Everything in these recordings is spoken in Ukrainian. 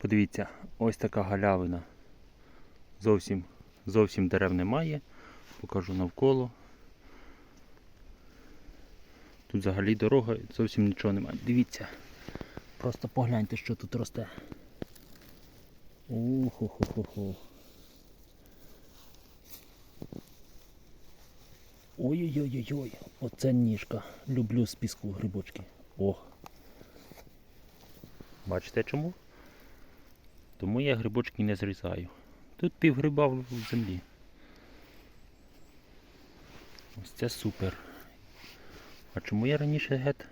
Подивіться, ось така галявина. Зовсім, зовсім дерев немає. Покажу навколо. Тут взагалі дорога, зовсім нічого немає. Дивіться. Просто погляньте, що тут росте. Уху-ху-ху-ху. Ой-ой-ой-ой, оце ніжка. Люблю з піску грибочки. О. Бачите чому? Тому я грибочки не зрізаю. Тут пів гриба в землі. Ось це супер. А чому я раніше гет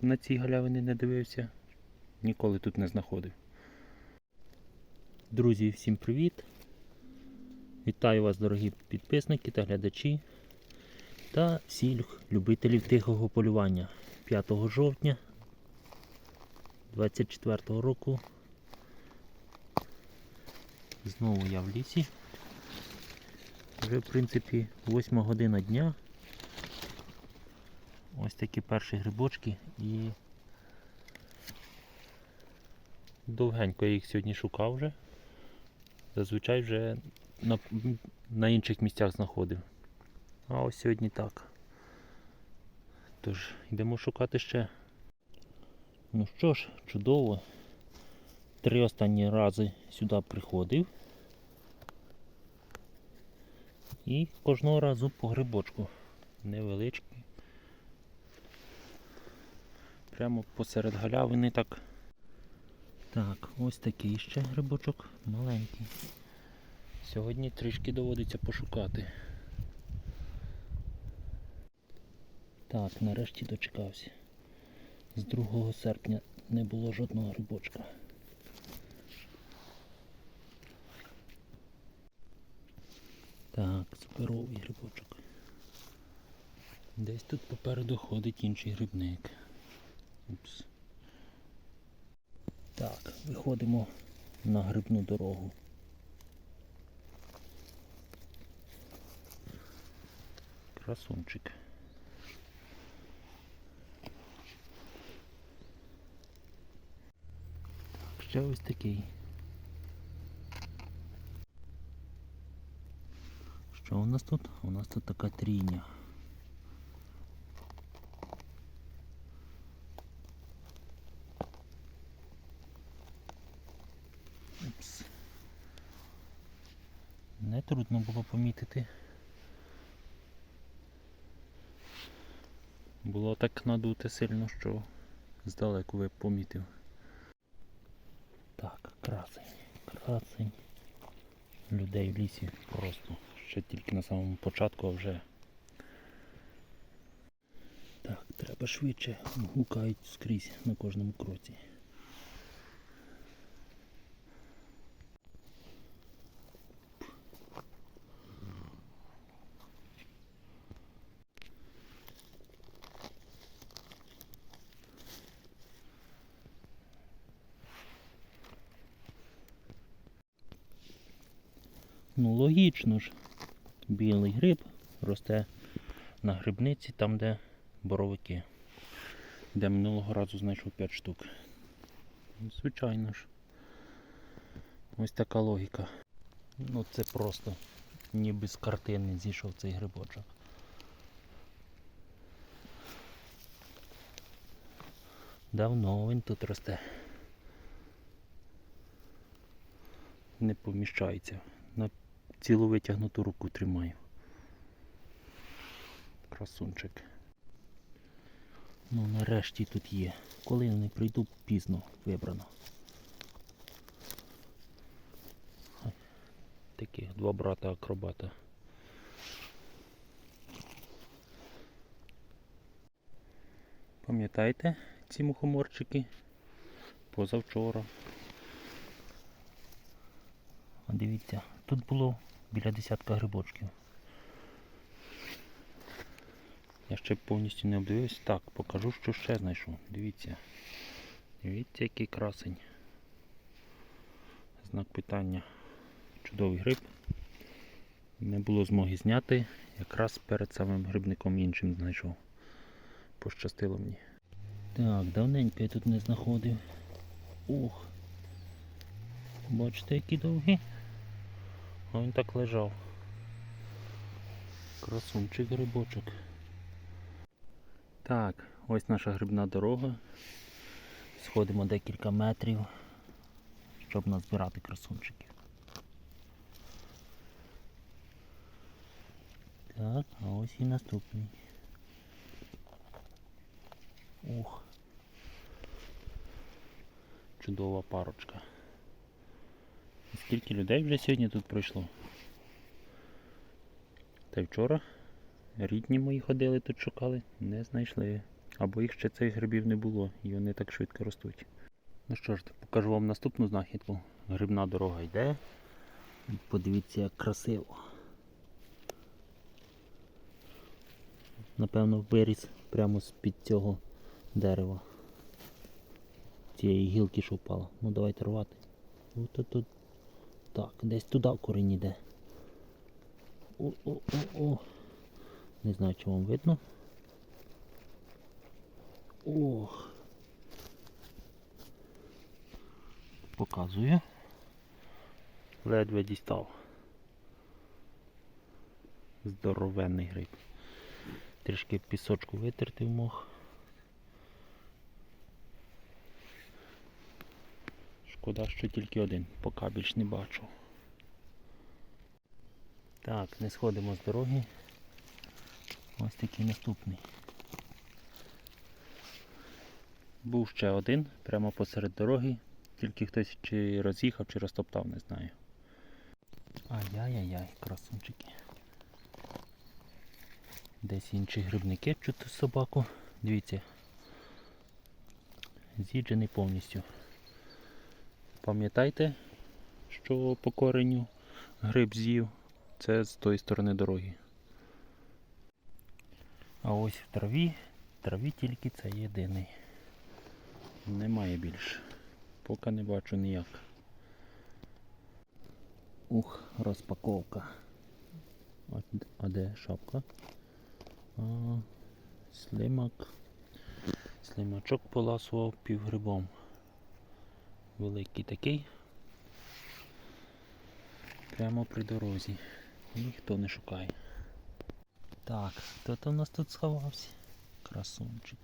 на ці галявини не дивився? Ніколи тут не знаходив. Друзі, всім привіт! Вітаю вас, дорогі підписники та глядачі та всіх любителів тихого полювання 5 жовтня 24 року. Знову я в лісі. Вже в принципі 8 година дня. Ось такі перші грибочки і довгенько я їх сьогодні шукав вже. Зазвичай вже на, на інших місцях знаходив. А ось сьогодні так. Тож, йдемо шукати ще. Ну що ж, чудово. Три останні рази сюди приходив. І кожного разу по грибочку. Невеличкий. Прямо посеред галявини так. Так, ось такий ще грибочок маленький. Сьогодні трішки доводиться пошукати. Так, нарешті дочекався. З 2 серпня не було жодного грибочка. Так, суперовий грибочок. Десь тут попереду ходить інший грибник. Упс. Так, виходимо на грибну дорогу. Красунчик. Так, ще ось такий. Що у нас тут? У нас тут така трійня. Не трудно було помітити. Було так надуте сильно, що здалеку ви помітив. Так, красень, красень. Людей в лісі просто ще тільки на самому початку, а вже. Так, треба швидше гукають скрізь на кожному кроці. Ну, логічно ж. Білий гриб росте на грибниці, там, де боровики. Де минулого разу знайшов 5 штук. Ну, Звичайно ж. Ось така логіка. Ну це просто ніби з картини зійшов цей грибочок. Давно він тут росте. Не поміщається. На цілу витягнуту руку тримаю. Красунчик. Ну нарешті тут є. Коли я не прийду, пізно вибрано. Таких два брата акробата. Пам'ятаєте ці мухоморчики? Позавчора. А дивіться, тут було біля десятка грибочків. Я ще повністю не обдивився. Так, покажу, що ще знайшов. Дивіться. Дивіться, який красень. Знак питання. Чудовий гриб. Не було змоги зняти. Якраз перед самим грибником іншим знайшов. Пощастило мені. Так, давненько я тут не знаходив. Ух, Бачите, які довгі? А він так лежав. Красунчик грибочок. Так, ось наша грибна дорога. Сходимо декілька метрів, щоб назбирати красунчиків. Так, а ось і наступний. Ух. Чудова парочка. Скільки людей вже сьогодні тут пройшло? Та й вчора рідні мої ходили тут шукали, не знайшли. Або їх ще цих грибів не було, і вони так швидко ростуть. Ну що ж, покажу вам наступну знахідку. Грибна дорога йде. Подивіться, як красиво. Напевно, виріс прямо з-під цього дерева. Цієї гілки, що впала. Ну давайте рвати. От тут. Так, десь туди корінь іде. О-о-о-о. Не знаю, чи вам видно. Ох. Показую. Ледве дістав. Здоровенний гриб. Трішки пісочку витерти мох. Шкода, що тільки один, поки більш не бачу. Так, не сходимо з дороги. Ось такий наступний. Був ще один, прямо посеред дороги. Тільки хтось чи роз'їхав, чи розтоптав, не знаю. Ай-яй-яй-яй, красунчики. Десь інші грибники чути собаку. Дивіться. З'їджений повністю. Пам'ятайте, що по кореню гриб з'їв. Це з тої сторони дороги. А ось в траві, в траві тільки це єдиний. Немає більше. Поки не бачу ніяк. Ух, розпаковка. А, а де шапка? А, слимак. Слимачок поласував півгрибом. Великий такий. Прямо при дорозі. Ніхто не шукає. Так, хто то у нас тут сховався? Красунчик.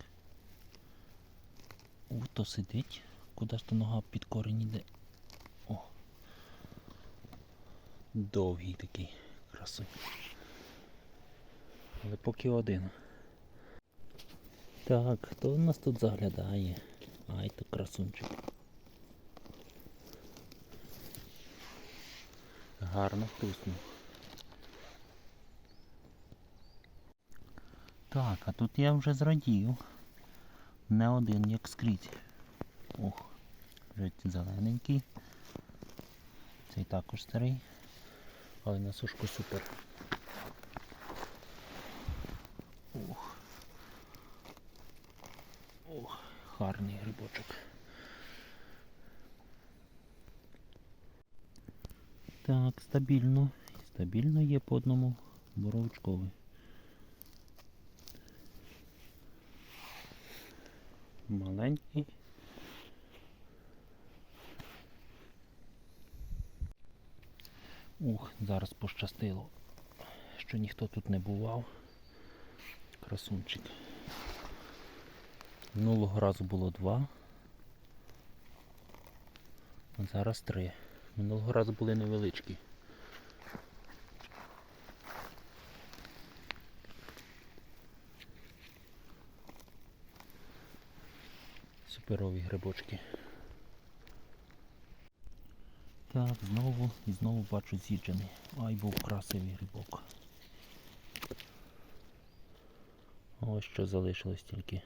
У, то сидить. Куди ж то нога під корінь іде? О. Довгий такий красунь. Але поки один. Так, хто у нас тут заглядає? Ай, то красунчик. Гарно хруснув. Так, а тут я вже зрадів. Не один, як скрізь. Ох, вже зелененький. Цей також старий. Але на сушку супер. Ох. Ох, гарний грибочок. Так, стабільно. Стабільно є по одному боровичковий. Маленький. Ух, зараз пощастило, що ніхто тут не бував. Красунчик. Минулого разу було два. а Зараз три. Минулого разу були невеличкі. Суперові грибочки. Так, знову і знову бачу з'їджений. Ай, був красивий грибок. Ось що залишилось тільки.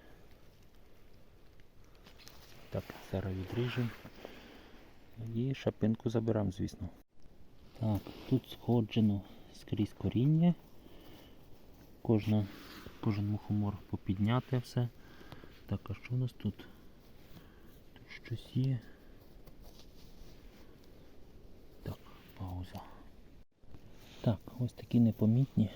Так, зараз відріжемо. І шапинку заберемо, звісно. Так, тут сходжено скрізь коріння. Кожна, кожен мухомор попідняти все. Так, а що у нас тут? Щось є. Так, пауза. Так, ось такі непомітні.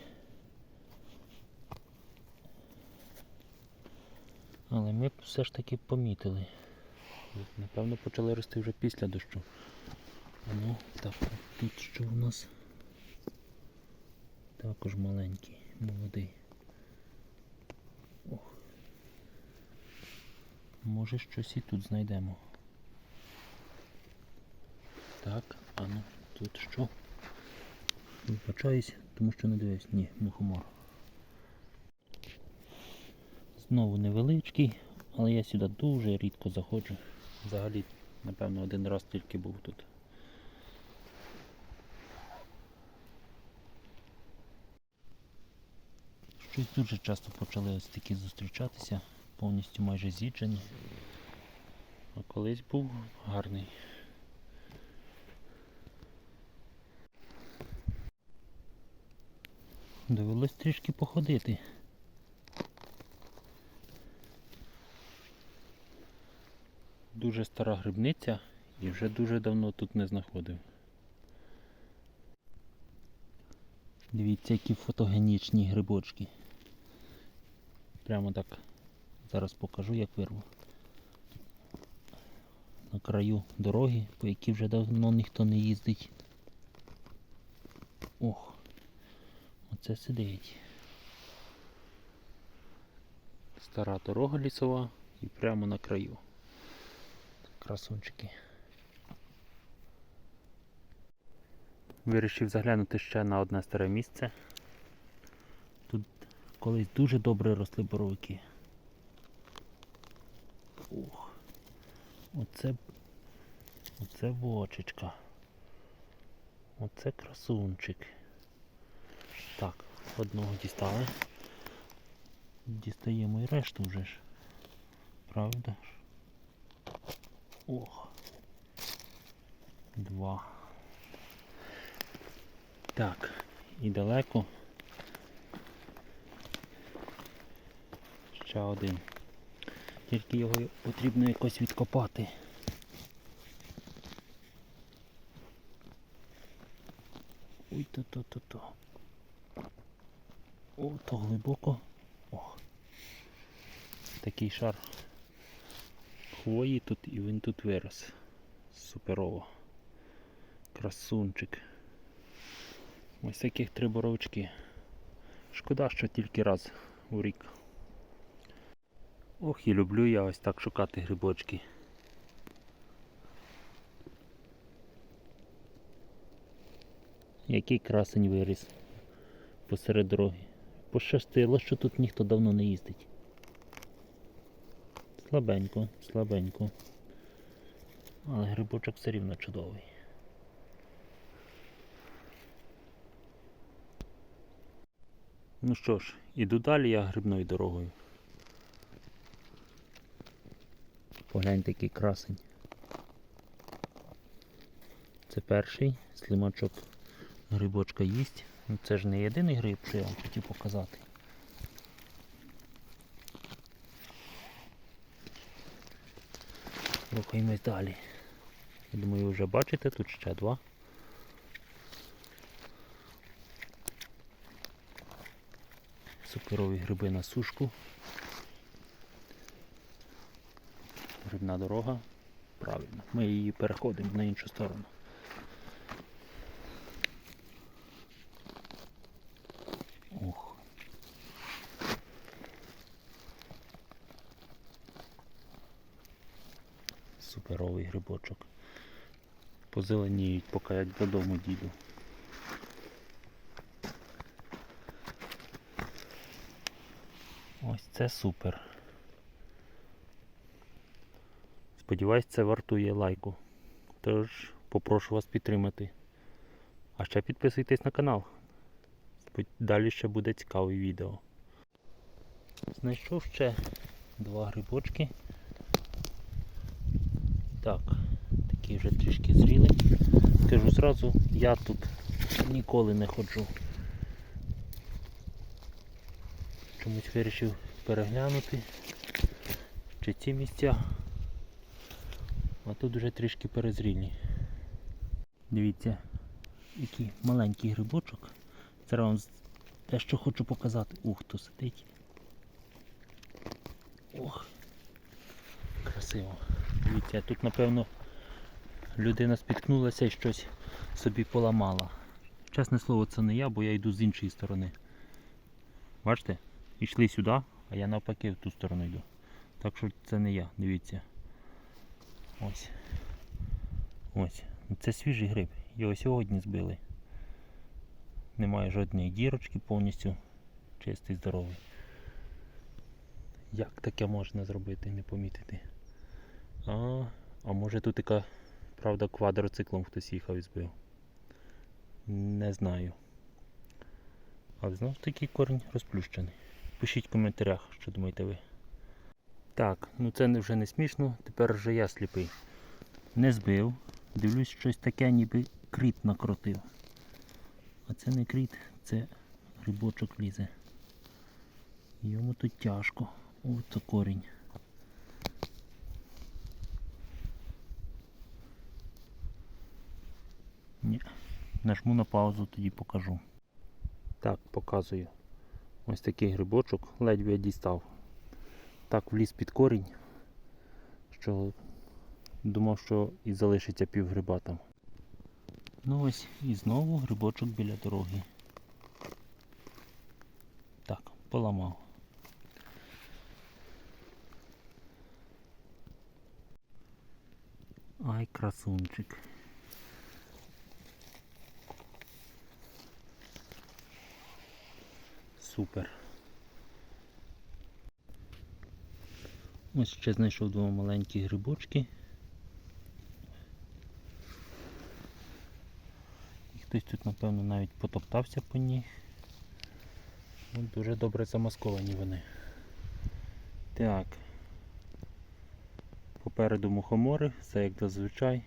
Але ми все ж таки помітили. Напевно, почали рости вже після дощу. Ну, так, тут що у нас? Також маленький, молодий. Може щось і тут знайдемо. Так, а ну, тут що? Вибачаюсь, тому що не дивись. Ні, мухомор. Знову невеличкий, але я сюди дуже рідко заходжу. Взагалі, напевно, один раз тільки був тут. Щось дуже часто почали ось такі зустрічатися, повністю майже з'їджені. А колись був гарний. Довелось трішки походити. Дуже стара грибниця і вже дуже давно тут не знаходив. Дивіться, які фотогенічні грибочки. Прямо так. Зараз покажу, як вирву. На краю дороги, по якій вже давно ніхто не їздить. Ох, оце сидить. Стара дорога лісова і прямо на краю. Красунчики. Вирішив заглянути ще на одне старе місце. Тут колись дуже добре росли боровики. Ух. Оце, оце бочечка. Оце красунчик. Так, одного дістали. Дістаємо і решту вже ж. Правда ж? Ох. Два. Так, і далеко. Ще один. Тільки його потрібно якось відкопати. Ой, то-то-то-то. О, то глибоко. Ох. Такий шар хвої тут і він тут вирос. Суперово. Красунчик. Ось таких три боровички. Шкода, що тільки раз у рік. Ох, і люблю я ось так шукати грибочки. Який красень виріс посеред дороги. Пощастило, що тут ніхто давно не їздить. Слабенько, слабенько. Але грибочок все рівно чудовий. Ну що ж, іду далі я грибною дорогою. Погляньте, який красень. Це перший слимачок грибочка їсть. Ну, це ж не єдиний гриб, що я вам хотів показати. Рухаємось далі. Я думаю, ви вже бачите, тут ще два. Суперові гриби на сушку. Грибна дорога. Правильно. Ми її переходимо на іншу сторону. Ох. Суперовий грибочок. Позеленіють, поки я додому діду. Ось це супер. Сподіваюсь, це вартує лайку. Тож попрошу вас підтримати. А ще підписуйтесь на канал. Далі ще буде цікаве відео. Знайшов ще два грибочки. Так, такі вже трішки зріли. Скажу зразу, я тут ніколи не ходжу. Чомусь вирішив переглянути чи ці місця. А тут вже трішки перезрілі. Дивіться, який маленький грибочок. Зараз вам те, що хочу показати. Ух, хто сидить. Ох, красиво. Дивіться, тут напевно людина спіткнулася і щось собі поламала. Чесне слово, це не я, бо я йду з іншої сторони. Бачите? Йшли сюди, а я навпаки в ту сторону йду. Так що це не я, дивіться. Ось. Ось. Це свіжий гриб. Його сьогодні збили. Немає жодної дірочки, повністю чистий, здоровий. Як таке можна зробити, не помітити? А, а може тут яка, правда, квадроциклом хтось їхав і збив. Не знаю. Але знову ж таки корінь розплющений. Пишіть в коментарях, що думаєте ви. Так, ну це вже не смішно, тепер вже я сліпий. Не збив. Дивлюсь, щось таке, ніби кріт накрутив. А це не кріт, це грибочок лізе. Йому тут тяжко. Ось корінь. Ні. Нажму на паузу, тоді покажу. Так, показую. Ось такий грибочок, ледь я дістав. Так вліз під корінь, що думав, що і залишиться пів гриба там. Ну ось і знову грибочок біля дороги. Так, поламав. Ай, красунчик. Супер. Ось ще знайшов два маленькі грибочки. І хтось тут, напевно, навіть потоптався по них. Ну, дуже добре замасковані вони. Так. Попереду мухомори, все як зазвичай.